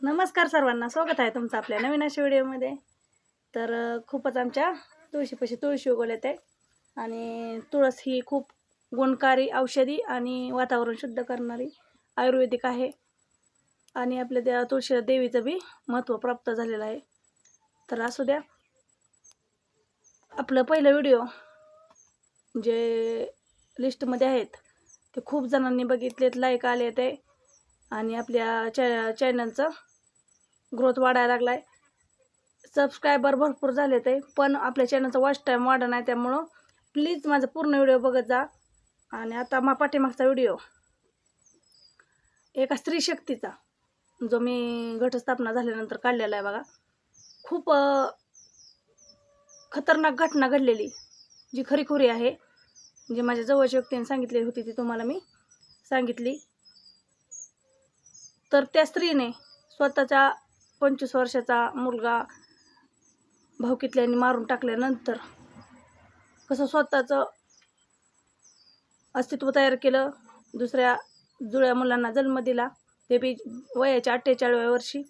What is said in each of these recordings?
नमस्कार सर्वांना. स्वागत आहे तुमचं आपल्या नवीन अशा व्हिडिओमध्ये. तर खूपच आमच्या तुळशीपाशी तुळशी उगवल्यात आहे आणि तुळस ही खूप गुणकारी औषधी आणि वातावरण शुद्ध करणारी आयुर्वेदिक आहे. आणि आपल्या त्या तुळशीला देवीचं बी महत्त्व प्राप्त झालेलं आहे. तर असू द्या. आपलं पहिलं व्हिडिओ जे लिस्टमध्ये आहेत ते खूप जणांनी बघितलेत लाईक आले ते आणि आपल्या चॅ चॅनलचं ग्रोथ वाढायला लागला आहे सबस्क्रायबर भरपूर झाले ते पण आपल्या चॅनलचा वॉच टाईम वाढा नाही त्यामुळं प्लीज माझा पूर्ण व्हिडिओ बघत जा. आणि आता मा पाठीमागचा व्हिडिओ एका स्त्री शक्तीचा जो मी घटस्थापना झाल्यानंतर काढलेला आहे बघा. खूप खतरनाक घटना घडलेली जी खरीखुरी आहे. जी माझ्या जवळच्या व्यक्तीने सांगितलेली होती ती तुम्हाला मी सांगितली. तर त्या स्त्रीने स्वतःचा पंचवीस वर्षाचा मुलगा भावकीतल्याने मारून टाकल्यानंतर कसं स्वतःचं अस्तित्व तयार केलं दुसऱ्या जुळ्या मुलांना जन्म दिला ते बी वयाच्या अठ्ठेचाळीव्या वर्षी.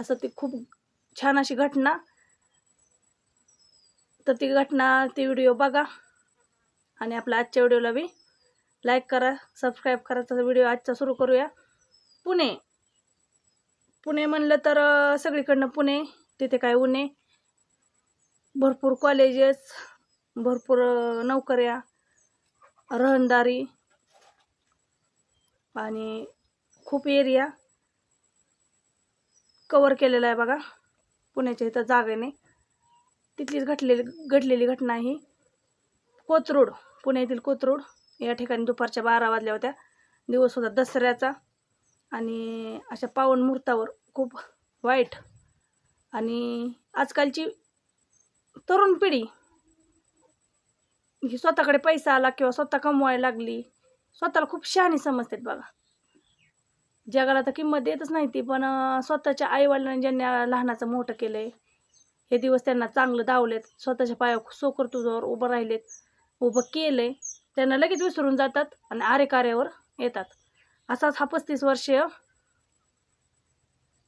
असं ती खूप छान अशी घटना. तर ती घटना ती व्हिडिओ बघा. आणि आपल्या आजच्या व्हिडिओला बी लाईक करा सबस्क्राईब करा. तर व्हिडिओ आजचा सुरू करूया. पुणे. पुणे म्हणलं तर सगळीकडनं पुणे तिथे काय उणे भरपूर कॉलेजेस भरपूर नोकऱ्या रहनदारी आणि खूप एरिया कवर केलेला आहे बघा. पुण्याच्या इथं जागेने. तिथलीच घटलेली घडलेली घटना ही. कोथरूड पुण्यातील कोथरूड. या ठिकाणी दुपारच्या बारा वाजल्या होत्या. दिवस होता दसऱ्याचा. आणि अशा पावन मुहूर्तावर खूप वाईट. आणि आजकालची तरुण पिढी ही स्वतःकडे पैसा आला किंवा स्वतः कमवायला लागली स्वतःला खूप शहाणी समजतात बघा. जगाला तर किंमत देतच नाही ती पण स्वतःच्या आईवडिलांनी ज्यांना लहानाचं मोठं केलं आहे हे दिवस त्यांना चांगलं दावलेत स्वतःच्या पाया सोकर तुझ्यावर उभं राहिलेत उभं केलं आहे त्यांना लगेच विसरून जातात आणि आरे कार्यावर येतात. असाच हा पस्तीस वर्षीय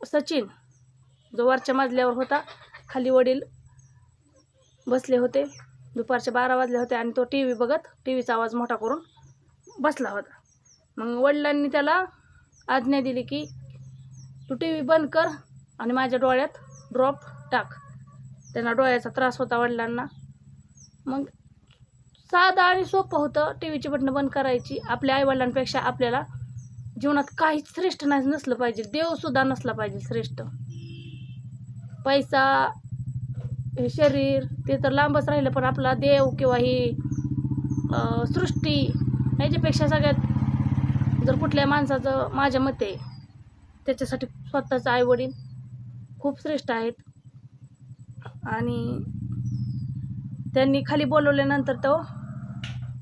सचिन जो वरच्या मजल्यावर होता. खाली वडील बसले होते. दुपारच्या बारा वाजले होते आणि तो टी व्ही बघत टी व्हीचा आवाज मोठा करून बसला होता. मग वडिलांनी त्याला आज्ञा दिली की तू टी व्ही बंद कर आणि माझ्या डोळ्यात ड्रॉप टाक. त्यांना डोळ्याचा त्रास होता वडिलांना. मग साधं आणि सोपं होतं. टी व्हीची बटणं बंद करायची. आपल्या आईवडिलांपेक्षा आपल्याला जीवनात काहीच श्रेष्ठ नाही नसलं पाहिजे. देवसुद्धा नसला पाहिजे श्रेष्ठ. पैसा हे शरीर ते तर लांबच राहिलं पण आपला देव किंवा ही सृष्टी ह्याच्यापेक्षा सगळ्यात जर कुठल्या माणसाचं माझ्या मते त्याच्यासाठी स्वतःचं आईवडील खूप श्रेष्ठ आहेत. आणि त्यांनी खाली बोलवल्यानंतर तो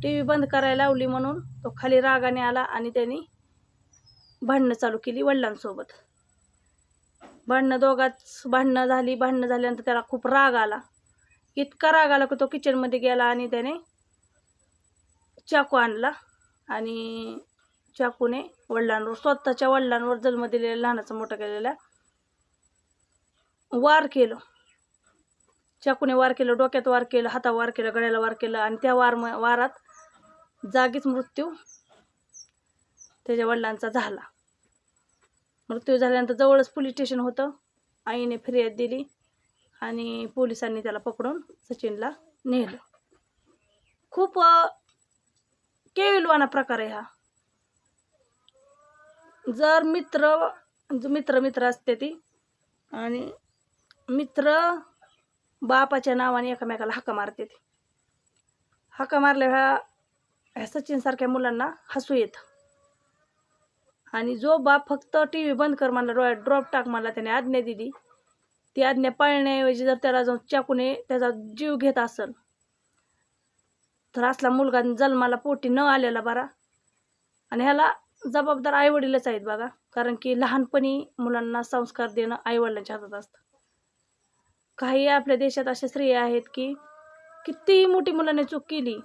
टी व्ही बंद करायला लावली म्हणून तो खाली रागाने आला आणि त्यांनी भांडणं चालू केली वडिलांसोबत. भांडणं दोघाच भांडणं झाली भांडणं झाल्यानंतर त्याला खूप राग आला. इतका राग आला की तो किचनमध्ये गेला आणि त्याने चाकू आणला आणि चाकूने वडिलांवर स्वतःच्या वडिलांवर जन्म दिलेल्या लहानाचं मोठं केलेला वार केलं. चाकूने वार केलं डोक्यात वार केलं हातावर वार केलं गळ्याला वार केलं आणि त्या वार वारात जागीच मृत्यू त्याच्या वडिलांचा झाला. मृत्यू झाल्यानंतर जवळच पोलीस स्टेशन होतं. आईने फिर्याद दिली आणि पोलिसांनी त्याला पकडून सचिनला नेलं. खूप केविलवाना प्रकार आहे हा. जर मित्र मित्र मित्र असते ती आणि मित्र बापाच्या नावाने एकमेकाला हाका मारते ती. हाका मारल्या ह्या ह्या सचिनसारख्या मुलांना हसू येतं. आणि जो बाप फक्त टी व्ही बंद कर म्हणला डोळ्यात ड्रॉप टाक मला त्याने आज्ञा दिली. ती आज्ञा पाळण्याऐवजी जर त्याला जाऊन चाकूने त्याचा जीव घेत असेल तर असला मुलगा जन्माला पोटी न आलेला बरा. आणि ह्याला जबाबदार आईवडीलच आहेत बघा कारण की लहानपणी मुलांना संस्कार देणं आईवडिलांच्या हातात असतं. काही आपल्या देशात अशा स्त्रिया आहेत की कितीही मोठी मुलाने चूक केली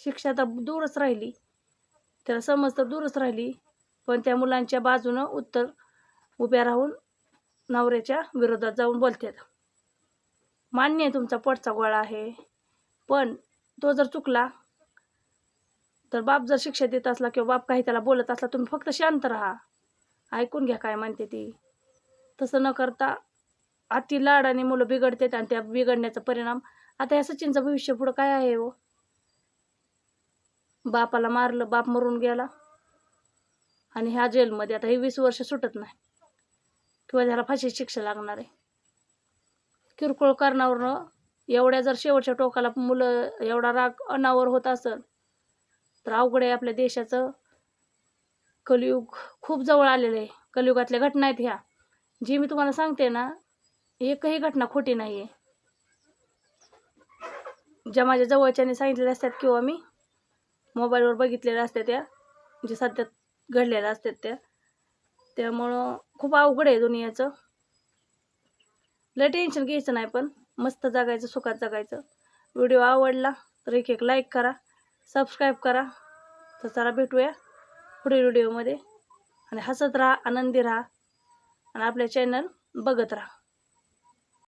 शिक्षा तर दूरच राहिली. त्याला समज तर दूरच राहिली. पण त्या मुलांच्या बाजूनं उत्तर उभ्या राहून नवऱ्याच्या विरोधात जाऊन बोलतात. मान्य आहे तुमचा पटचा गोळा आहे पण तो जर चुकला तर बाप जर शिक्षा देत असला किंवा बाप काही त्याला बोलत असला तुम्ही फक्त शांत राहा. ऐकून घ्या काय म्हणते ती. तसं न करता अति लाडाने मुलं बिघडतात आणि त्या बिघडण्याचा परिणाम आता या सचिनचं भविष्य पुढं काय आहे हो? बापाला मारलं बाप मरून गेला. आणि ह्या जेलमध्ये आता हे वीस वर्ष सुटत नाही. किंवा त्याला फाशी शिक्षा लागणार आहे. किरकोळ कारणावरनं एवढ्या जर शेवटच्या टोकाला मुलं एवढा राग अनावर होत असेल तर अवघड आहे आपल्या देशाचं. कलियुग खूप जवळ आलेलं आहे. कलियुगातल्या घटना आहेत ह्या. जी मी तुम्हाला सांगते ना एकही घटना खोटी नाही आहे ज्या माझ्या जवळच्याने सांगितलेल्या असतात किंवा मी मोबाईलवर बघितलेल्या असतात त्या जे सध्या घडलेल्या असतात त्या त्यामुळं खूप अवघड आहे दुनियाचं. लय टेन्शन घ्यायचं नाही पण. मस्त जगायचं सुखात जगायचं. व्हिडिओ आवडला तर एक एक लाईक करा सबस्क्राईब करा. तर चला भेटूया पुढील व्हिडिओमध्ये आणि हसत राहा आनंदी राहा. आणि आपल्या चॅनल बघत राहा.